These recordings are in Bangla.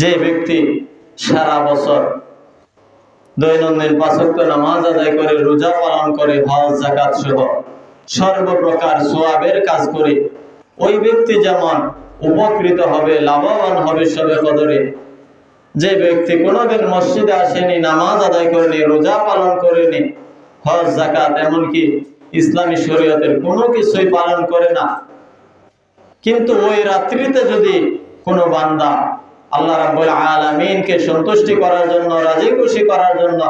যে ব্যক্তি সারা বছর দৈনন্দিন পাঁচক্য নামাজ আদায় করে, রোজা পালন করে, হজ জাকাত সহ সর্বপ্রকার সোয়াবের কাজ করে, ওই ব্যক্তি যেমন উপকৃত হবে, লাভবান হবে সবে কদরে। যে ব্যক্তি কোনোদিন মসজিদে আসেনি, নামাজ আদায় করেনি, রোজা পালন করেনি, হজ জাকাত এমনকি ইসলামী শরীয়তের কোনো কিছুই পালন করে না। কিন্তু ওই রাত্রিতে যদি কোনো বান্দা আল্লাহ রাব্বুল আলামিনকে সন্তুষ্টি করার জন্য, রাজি খুশি করার জন্য,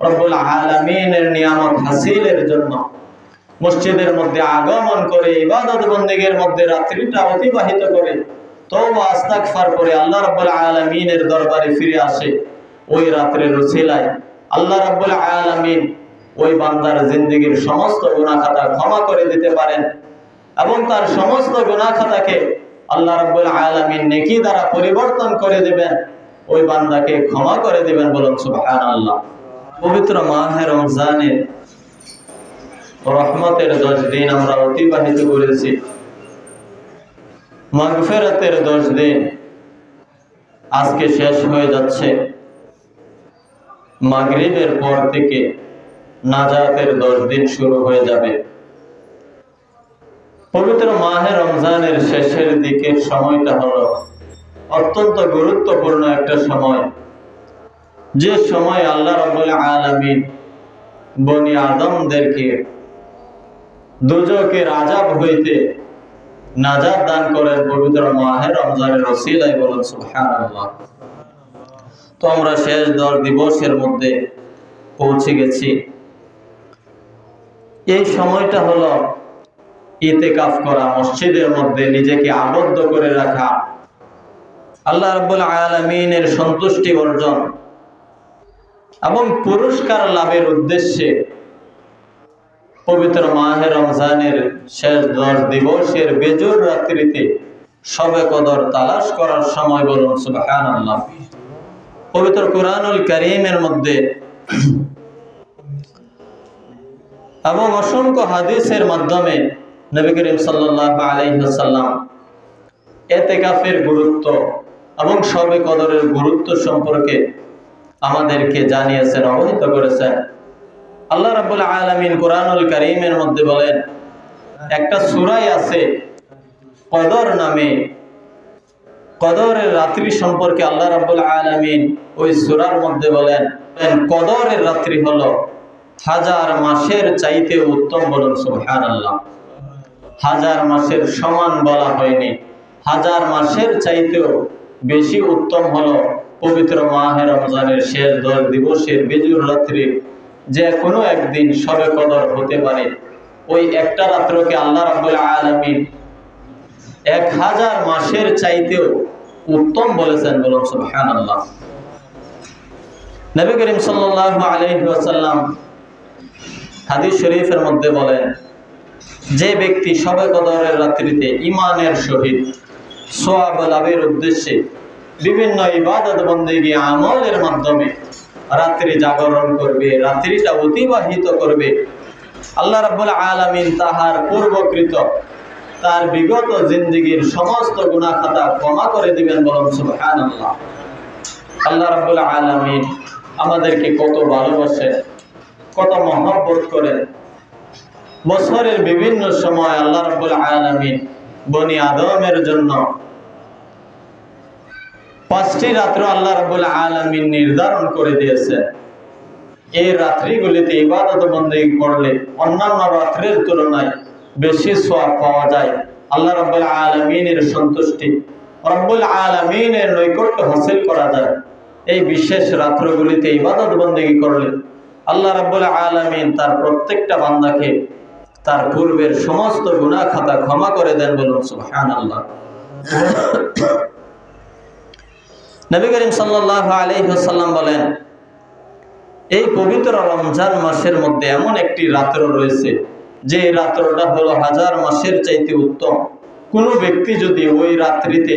রব্বুল আলামিনের নিয়ামত হাসিলের জন্য, মসজিদের মধ্যে আগমন করে, ইবাদত বন্দেগের মধ্যে রাত্রিটা অতিবাহিত করে, তওবা, আস্তাগফার করে আল্লাহ রাব্বুল আলামিনের দরবারে ফিরে আসে। ওই রাত্রের রসিলায় আল্লাহ রাব্বুল আলামিন ওই বান্দার জিন্দগির সমস্ত গুনাহ খাতা ক্ষমা করে দিতে পারেন এবং তার সমস্ত গুনাহ খাতাকে আল্লাহ রাব্বুল আলামিন নেকি দ্বারা পরিবর্তন করে দিবেন, ওই বান্দাকে ক্ষমা করে দিবেন বলুন সুবহানাল্লাহ। পবিত্র মাহে রমজানের রহমতের দশ দিন আমরা অতিবাহিত করেছি। মাগফেরাতের দশ দিন আজকে শেষ হয়ে যাচ্ছে। মাগরিবের পর থেকে নাজাতের দশ দিন শুরু হয়ে যাবে। পবিত্র মাহে রমজানের শেষের দিকের সময়টা হলো অত্যন্ত গুরুত্বপূর্ণ একটা সময়। যে সময় আল্লাহ রবুল আলমিন বনি আদমদেরকে দুজকের আজাব হইতে নাজাদ দান করেন পবিত্র মাহে রমজানের রসিলাই বলেন, সুবহানাল্লাহ। তো আমরা শেষ দর দিবসের মধ্যে পৌঁছে গেছি। এই সময়টা হলো ইতেকাফ করা, মসজিদের মধ্যে নিজেকে আবদ্ধ করে রাখা। আল্লাহ রাব্বুল আলামিনের সন্তুষ্টি অর্জন এবং পুরস্কার লাভের উদ্দেশ্যে পবিত্র মাহে রমজানের শেষ দশ দিবসের বেজুর রাত্রিতে সবে কদর তালাশ করার সময় বলুন সুবহান আল্লাহ পবিত্র কোরআনুল করিমের মধ্যে এবং অসংখ্য হাদিসের মাধ্যমে নবী করিম সাল্লাহ আলাইসাল্লাম এতেকাফের গুরুত্ব এবং সবে কদরের গুরুত্ব সম্পর্কে আমাদেরকে জানিয়েছেন, অবহিত করেছেন। আল্লাহ রাবুল আলমিন কোরআনুল করিমের মধ্যে বলেন, একটা সুরাই আছে কদর নামে। কদরের রাত্রি সম্পর্কে আল্লাহ রাবুল আলমিন ওই সুরার মধ্যে বলেন, কদরের রাত্রি হলো হাজার মাসের চাইতে উত্তম বলুন সুহান আল্লাহ হাজার মাসের সমান বলা হয়নি। হাজার মাসের চাইতেও বেশি উত্তম হলো পবিত্র মাহের রমজানের শেষ দশ দিবসের বেজুর রাত্রি। যে কোনো একদিন সবে কদর হতে পারে। ওই একটা রাত্রকে আল্লাহ রাবুল আলমিন এক হাজার মাসের চাইতেও উত্তম বলেছেন বলুন আল্লাহ নবী করিম সাল্লাহ হাদিস শরীফের মধ্যে বলেন যে ব্যক্তি সবে কদরের রাত্রিতে ইমানের সহিত সোয়াব লাভের উদ্দেশ্যে বিভিন্ন ইবাদত বন্দেগী আমলের মাধ্যমে রাত্রি জাগরণ করবে, রাত্রিটা অতিবাহিত করবে, আল্লাহ রাব্বুল আলামিন তাহার পূর্বকৃত তার বিগত জিন্দগির সমস্ত গুনাহ খাতা ক্ষমা করে দিবেন বলুন সুবহানাল্লাহ। আল্লাহ রাব্বুল আলামিন আমাদেরকে কত ভালোবাসেন, কত মহব্বত করেন বছরের বিভিন্ন সময় আল্লাহ রাব্বুল আলামিন বনি আদমের জন্য পাঁচটি রাত্র আল্লাহ রাব্বুল আলামিন নির্ধারণ করে দিয়েছে। এই রাত্রিগুলিতে ইবাদত বন্দী করলে অন্যান্য রাত্রের তুলনায় বেশি সোয়াব পাওয়া যায়। আল্লাহ রাব্বুল আলামিনের সন্তুষ্টি রব্বুল আলামিনের নৈকট্য হাসিল করা যায়। এই বিশেষ রাত্রগুলিতে ইবাদত বন্দী করলে আল্লাহ রাব্বুল আলামিন তার প্রত্যেকটা বান্দাকে তার পূর্বের সমস্ত গুনাহ খাতা ক্ষমা করে দেন বলুন, সুবহানাল্লাহ। নবী করিম সাল্লাহ আলহিহাসাল্লাম বলেন, এই পবিত্র রমজান মাসের মধ্যে এমন একটি রাত্র রয়েছে, যে রাত্রটা হলো হাজার মাসের চাইতে উত্তম। কোনো ব্যক্তি যদি ওই রাত্রিতে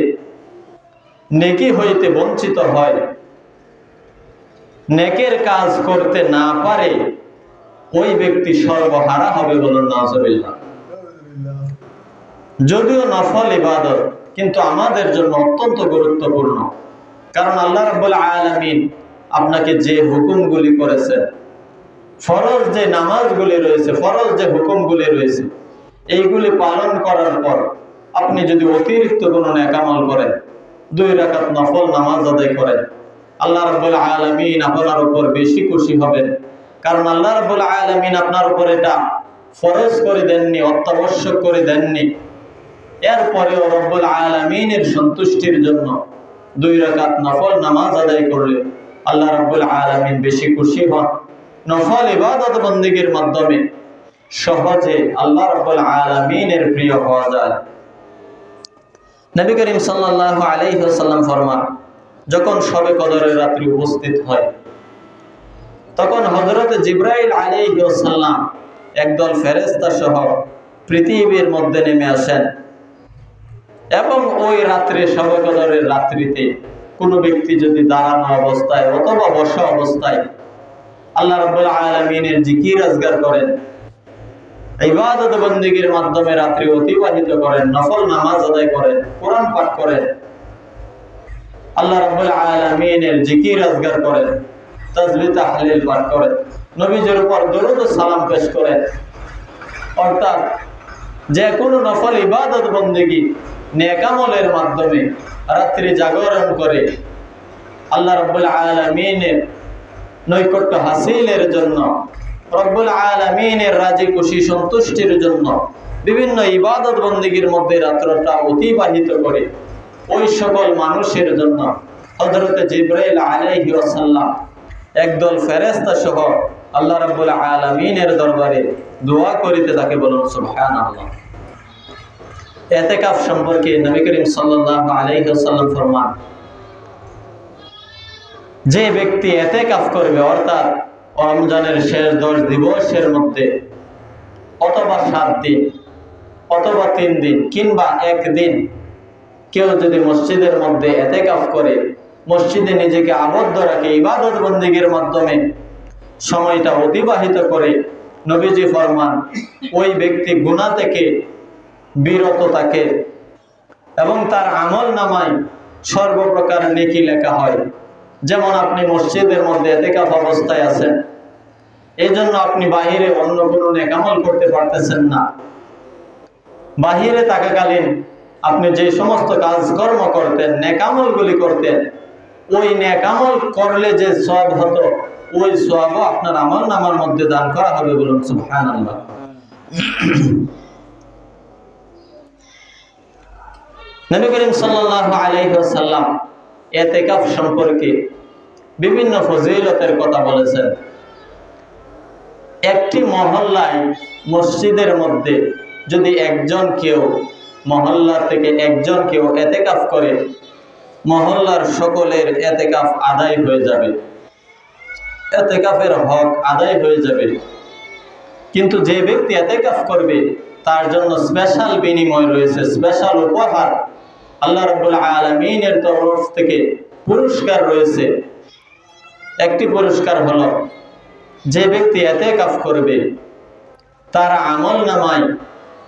নেকি হইতে বঞ্চিত হয়, নেকের কাজ করতে না পারে ওই ব্যক্তি সর্বহারা হবে বলুন নাজবিল্লাহ। যদিও নফল ইবাদত, কিন্তু আমাদের জন্য অত্যন্ত গুরুত্বপূর্ণ। কারণ আল্লাহ রাব্বুল আলামিন আপনাকে যে হুকুমগুলি করেছেন, ফরজ যে নামাজগুলি রয়েছে, ফরজ যে হুকুমগুলি রয়েছে, এইগুলি পালন করার পর আপনি যদি অতিরিক্ত কোনো নেকামল করেন, দুই রাকাত নফল নামাজ আদায় করেন, আল্লাহ রাব্বুল আলামিন আপনার উপর বেশি খুশি হবেন। কারণ আল্লাহ রাব্বুল আলামিন আপনার উপর এটা ফরজ করে দেননি, অত্যাবশ্যক করে দেননি। এরপরেও রব্বুল আলামিনের সন্তুষ্টির জন্য দুই রাকাত নফল নামাজ আদায় করলে আল্লাহ রাব্বুল আলামিন বেশি খুশি হন। নফল ইবাদত বন্দিগির মাধ্যমে সহজে আল্লাহ রাব্বুল আলামিনের প্রিয় হওয়া যায়। নবী করিম সাল্লাল্লাহু আলাইহি ওয়াসাল্লাম ফরমান, যখন সবে কদরের রাত্রি উপস্থিত হয় তখন হযরত জিব্রাইল আলাইহিস সালাম একদল ফেরেশতা সহ পৃথিবীর মধ্যে নেমে আসেন। এবং ওই রাত্রে শবে কদরের রাত্রিতে কোনো ব্যক্তি যদি দাঁড়ানো অবস্থায় অথবা বসা অবস্থায় আল্লাহ রাব্বুল আলামিনের জিকির আজগার করেন, ইবাদত বন্দিগির মাধ্যমে রাত্রি অতিবাহিত করেন, নফল নামাজ আদায় করেন, কোরআন পাঠ করেন, আল্লাহ রাব্বুল আলামিনের জিকির আজগার করেন। তাসবিহ তাহলিল পাঠ করেন নবীজির উপর দরুদ সালাম পেশ করেন অর্থাৎ যে কোনো নফল ইবাদত বন্দিগি নেকামলের মাধ্যমে রাত্রি জাগরণ করে আল্লাহ রাব্বুল আলামিনের নৈকট্য হাসিলের জন্য, রব্বুল আলমিনের রাজি খুশি সন্তুষ্টির জন্য বিভিন্ন ইবাদত বন্দীগীর মধ্যে রাত্রটা অতিবাহিত করে ওই সকল মানুষের জন্য হজরত জিব্রাইল আলাইহি ওয়াসাল্লাম একদল ফেরেস্তা সহ আল্লাহ রাব্বুল আলামিনের দরবারে দোয়া করিতে তাকে বলুন, সুবহানাল্লাহ। এতেকাফ সম্পর্কে নবী করিম সাল্লাল্লাহু আলাইহি ওয়াসাল্লাম ফরমান, যে ব্যক্তি এতেকাফ করবে, অর্থাৎ রমজানের শেষ দশ দিবসের মধ্যে, অথবা সাত দিন, অথবা তিন দিন, কিংবা একদিন, কেউ যদি মসজিদের মধ্যে এতেকাফ করে মসজিদে নিজেকে আবদ্ধ রাখে, ইবাদত বন্দীগীর মাধ্যমে সময়টা অতিবাহিত করে, নবীজি ফরমান, ওই ব্যক্তি গুণা থেকে বিরত থাকে এবং তার আমল নামায় সর্বপ্রকার নেকি লেখা হয়। যেমন আপনি মসজিদের মধ্যে এতেকাফ অবস্থায় আছেন এই জন্য আপনি বাহিরে অন্য কোনো নেকামল করতে পারতেছেন না। বাহিরে থাকাকালীন আপনি যে সমস্ত কাজকর্ম করতেন নেকামলগুলি করতেন ওই নেকামল করলে যে সব হতো, ওই সবও আপনার আমল নামার মধ্যে দান করা হবে বলুন সুবহান আল্লাহ নবী করিম সাল্লাল্লাহু আলাইহি ওয়াসাল্লাম এতেকাফ সম্পর্কে বিভিন্ন ফজিলতের কথা বলেছেন। একটি মহল্লায় মসজিদের মধ্যে যদি একজন কেউ মহল্লা থেকে একজন কেউ এতেকাফ করে মহল্লার সকলের এতেকাফ আদায় হয়ে যাবে। এতেকাফের হক আদায় হয়ে যাবে। কিন্তু যে ব্যক্তি এতেকাফ করবে, তার জন্য স্পেশাল বিনিময় রয়েছে স্পেশাল উপহার আল্লাহ রবুল আলমিনের তরফ থেকে পুরস্কার রয়েছে। একটি পুরস্কার হলো, যে ব্যক্তি এতে কাফ করবে, তার আমল নামায়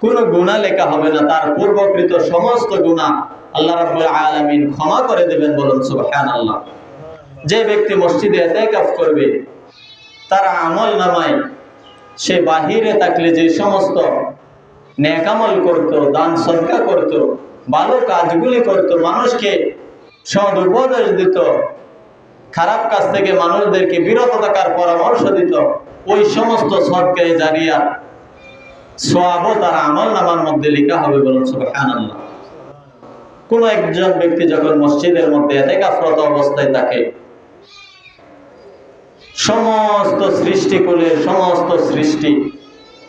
কোনো গুণা লেখা হবে না, তার পূর্বকৃত সমস্ত গুণা আল্লাহ রাব্বুল আলামিন ক্ষমা করে দেবেন বলুন সুবহানাল্লাহ। যে ব্যক্তি মসজিদে এতে কাফ করবে, তার আমল নামায় সে বাহিরে থাকলে যে সমস্ত নেকামল করত, দান সদকা করত, ভালো কাজগুলি করত, মানুষকে সদ উপদেশ দিত, খারাপ কাজ থেকে মানুষদেরকে বিরত থাকার পরামর্শ দিত, ওই সমস্ত সদকায় জারিয়া সোয়াবও তার আমল নামার মধ্যে লেখা হবে বলুন সুবহানাল্লাহ। কোন একজন ব্যক্তি যখন মসজিদের মধ্যে এতেকাফরত অবস্থায় থাকে, সমস্ত সৃষ্টিকুলের সমস্ত সৃষ্টি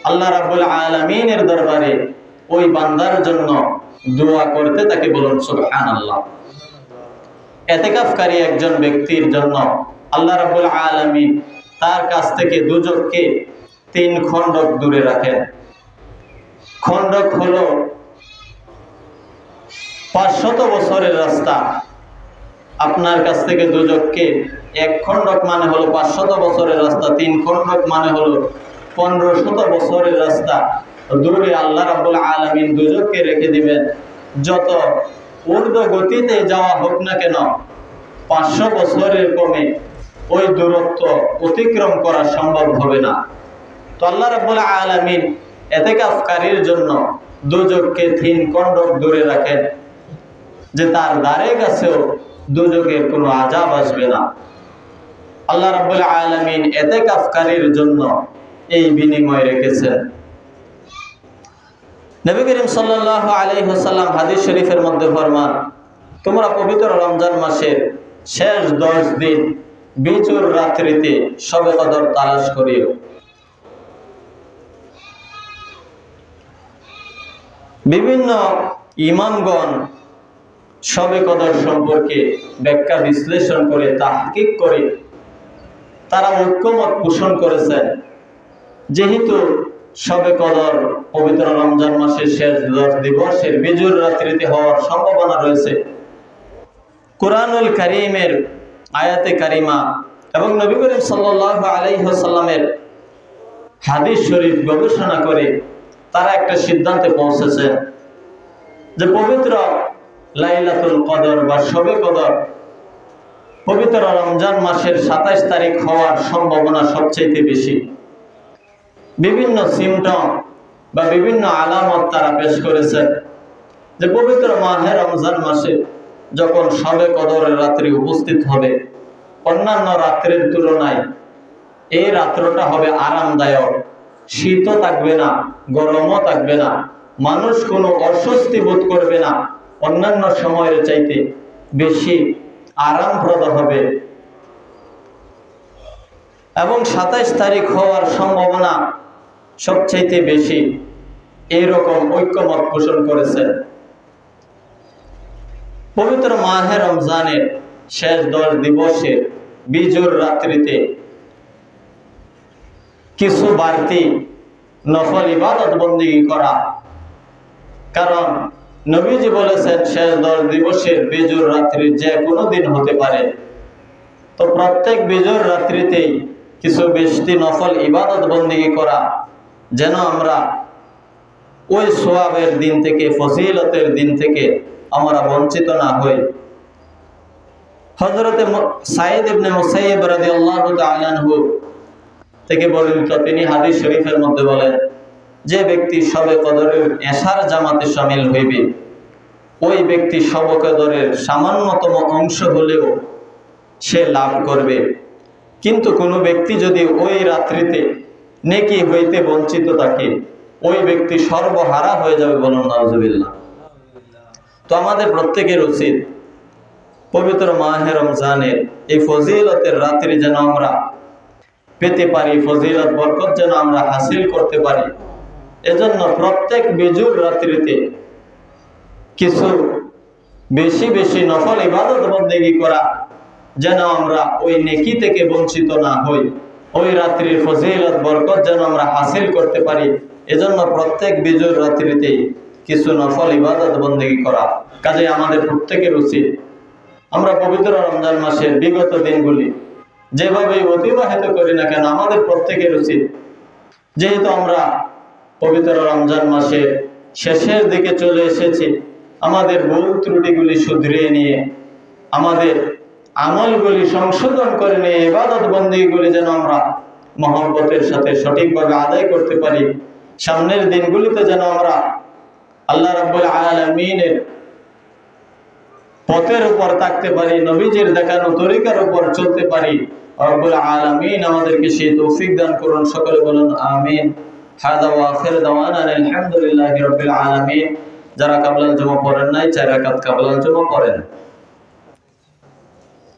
আল্লাহ রাব্বুল আলামিনের দরবারে ওই বান্দার জন্য দোয়া করতে তাকে বলুন, সুবহানাল্লাহ। এতেকাফকারী একজন ব্যক্তির জন্য আল্লাহ রাবুল আলমী তার কাছ থেকে দুজককে তিন খণ্ডক দূরে রাখেন। খণ্ডক হলো পাঁচশত বছরের রাস্তা। আপনার কাছ থেকে দুজককে এক খণ্ডক মানে হলো পাঁচশত বছরের রাস্তা, তিন খণ্ডক মানে হলো পনেরো শত বছরের রাস্তা। দূরে আল্লাহ রাবুল আলমিন দুজককে রেখে দিবেন। যত ঊর্ধ্ব গতিতে যাওয়া হোক না কেন পাঁচশো বছরের কমে ওই দূরত্ব অতিক্রম করা সম্ভব হবে না। তো আল্লাহ রাবুল আলমিন এতেকাফকারীর জন্য দুযোগকে থিন কন্ডক দূরে রাখেন। যে তার দ্বারে কাছেও দুযোগের কোনো আজাব আসবে না। আল্লাহ রাবুল আলমিন এতেকাফকারীর জন্য এই বিনিময় রেখেছেন। নবী করিম সাল্লাহ আলাইসাল্লাম হাদিস শরীফের মধ্যে ফরমান, তোমরা পবিত্র রমজান মাসের শেষ দশ দিন বিচুর রাত্রিতে সবে কদর তালাশ করিও। বিভিন্ন ইমামগণ সবে কদর সম্পর্কে ব্যাখ্যা বিশ্লেষণ করে, তাহকিক করে তারা ঐক্যমত পোষণ করেছেন। যেহেতু সবে কদর পবিত্র রমজান মাসের শেষ দশ দিবসের বিজুর রাত্রিতে হওয়ার সম্ভাবনা রয়েছে। কোরআনুল করিমের আয়াতে কারিমা এবং নবী করিম সাল্লাহ আলাইসাল্লামের হাদিস শরীফ গবেষণা করে তারা একটা সিদ্ধান্তে পৌঁছেছেন যে পবিত্র লাইলাতুল কদর বা শবে কদর। পবিত্র রমজান মাসের সাতাইশ তারিখ হওয়ার সম্ভাবনা সবচেয়ে বেশি। বিভিন্ন সিমটম বা বিভিন্ন আলামত তারা পেশ করেছে যে পবিত্র মাহে রমজান মাসে যখন সবে কদরের রাত্রি উপস্থিত হবে, অন্যান্য রাত্রের তুলনায় এই রাত্রটা হবে আরামদায়ক। শীতও থাকবে না, গরমও থাকবে না, মানুষ কোনো অস্বস্তি বোধ করবে না। অন্যান্য সময়ের চাইতে বেশি আরামপ্রদ হবে। এবং সাতাইশ তারিখ হওয়ার সম্ভাবনা সবচাইতে বেশি এইরকম ঐক্যমত পোষণ করেছেন পবিত্র মাহে রমজানের শেষ দশ দিবসে বিজুর রাত্রিতে কিছু বাড়তি নফল ইবাদত বন্দী করা। কারণ নবীজি বলেছেন, শেষ দশ দিবসের বিজুর রাত্রি যে কোনো দিন হতে পারে। তো প্রত্যেক বিজুর রাত্রিতেই কিছু বেশি নফল, ইবাদত বন্দী করা, যেন আমরা ওই সোয়াবের দিন থেকে, ফজিলতের দিন থেকে আমরা বঞ্চিত না হই। হজরতে সাইদ ইবনে মুসাইব রাদিয়াল্লাহু তাআলা আনহু থেকে বর্ণিত তিনি হাদিস শরীফের মধ্যে বলেন যে ব্যক্তি সবে কদরের এশার জামাতে সামিল হইবে, ওই ব্যক্তি সবে কদরের সামান্যতম অংশ হলেও সে লাভ করবে। কিন্তু কোনো ব্যক্তি যদি ওই রাত্রিতে নেকি হইতে বঞ্চিত থাকে, ওই ব্যক্তি সর্বহারা হয়ে যাবে বলুন নজবিল্লা তো আমাদের প্রত্যেকের উচিত পবিত্র মাহে রমজানের এই ফজিলতের রাত্রি যেন আমরা পেতে পারি, ফজিলত, বরকত যেন আমরা হাসিল করতে পারি। এজন্য প্রত্যেক বিজুর রাত্রিতে কিছু বেশি বেশি নফল ইবাদত বন্দেগি করা যেন আমরা ওই নেকি থেকে বঞ্চিত না হই। ওই রাত্রির ফজিলত, বরকত যেন আমরা হাসিল করতে পারি। এজন্য প্রত্যেক বিজুর রাত্রিতেই কিছু নফল ইবাদত বন্দেগি করা কাজে আমাদের প্রত্যেকের উচিত। আমরা পবিত্র রমজান মাসের বিগত দিনগুলি যেভাবে অতিবাহিত করি না কেন, আমাদের প্রত্যেকের উচিত। যেহেতু আমরা পবিত্র রমজান মাসের শেষের দিকে চলে এসেছি। আমাদের ভুল ত্রুটিগুলি শুধরিয়ে নিয়ে, আমাদের আমলগুলি সংশোধন করে নিয়ে, ইবাদত বন্দীগুলি যেন আমরা মহব্বতের সাথে সঠিকভাবে আদায় করতে পারি। সামনের দিনগুলিতে যেন আমরা আল্লাহ রাব্বুল আলামিনের পথের উপর থাকতে পারি, নবীজির দেখানো তরিকার উপর চলতে পারি। রব্বুল আলামিন আমাদেরকে সেই তৌফিক দান করুন। সকলে বলুন, আমিন। যারা কাবলাল জমা পড়েন নাই চার কাবলাল জমা পড়েন।